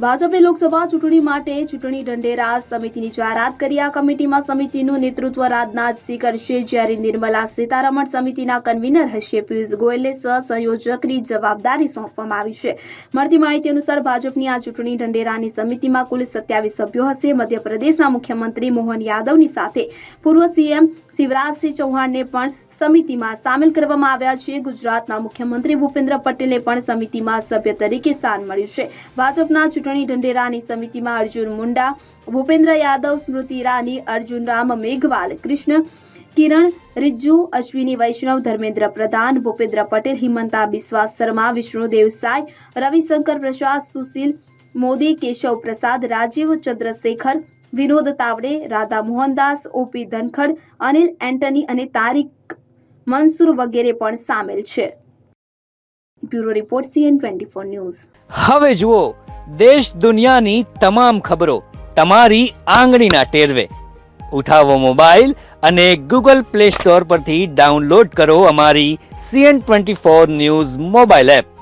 ભાજપે લોકસભા ચૂંટણી માટે ચૂંટણી ઢંઢેરા સમિતિની જાહેરાત કરી. આ કમિટીમાં સમિતિનું નેતૃત્વ રાજનાથસિંહ કરશે જ્યારે નિર્મલા સીતારમણ સમિતિના કન્વીનર હશે. પિયુષ ગોયલને સહસંયોજકની જવાબદારી સોંપવામાં આવી છે. મળતી માહિતી અનુસાર ભાજપની આ ચૂંટણી ઢંઢેરાની સમિતિમાં કુલ સત્યાવીસ સભ્યો હશે. મધ્યપ્રદેશના મુખ્યમંત્રી મોહન યાદવની સાથે પૂર્વ સીએમ શિવરાજસિંહ ચૌહાણને પણ સમિતિમાં સામેલ કરવામાં આવ્યા છે. ગુજરાતના મુખ્યમંત્રી ભૂપેન્દ્ર પટેલે પણ સમિતિમાં સભ્ય તરીકે સ્થાન મળ્યું છે. ભાજપના ચૂંટણી ઢંઢેરાની સમિતિમાં અર્જુન મુંડા, ભૂપેન્દ્ર યાદવ, સ્મૃતિ ઈરાની, અર્જુન રામ મેઘવાલ, કૃષ્ણ કિરણ રિજ્જુ, અશ્વિની વૈષ્ણવ, ધર્મેન્દ્ર પ્રધાન, ભૂપેન્દ્ર પટેલ, હિમંતા બિસ્વા શર્મા, વિષ્ણુદેવ સાય, રવિશંકર પ્રસાદ, સુશીલ મોદી, કેશવ પ્રસાદ, રાજીવ ચંદ્રશેખર, વિનોદ તાવડે, રાધા મોહનદાસ ઓપી ધનખડ, અનિલ એન્ટની અને તારિક મનસુર વગેરે પણ સામેલ છે. Bureau report CN twenty four news. હવે જુઓ, દેશ દુનિયાની તમામ ખબરો તમારી આંગળીના ટેરવે. ઉઠાવો મોબાઈલ અને ગૂગલ પ્લે સ્ટોર પરથી ડાઉનલોડ કરો અમારી CN twenty four news mobile app.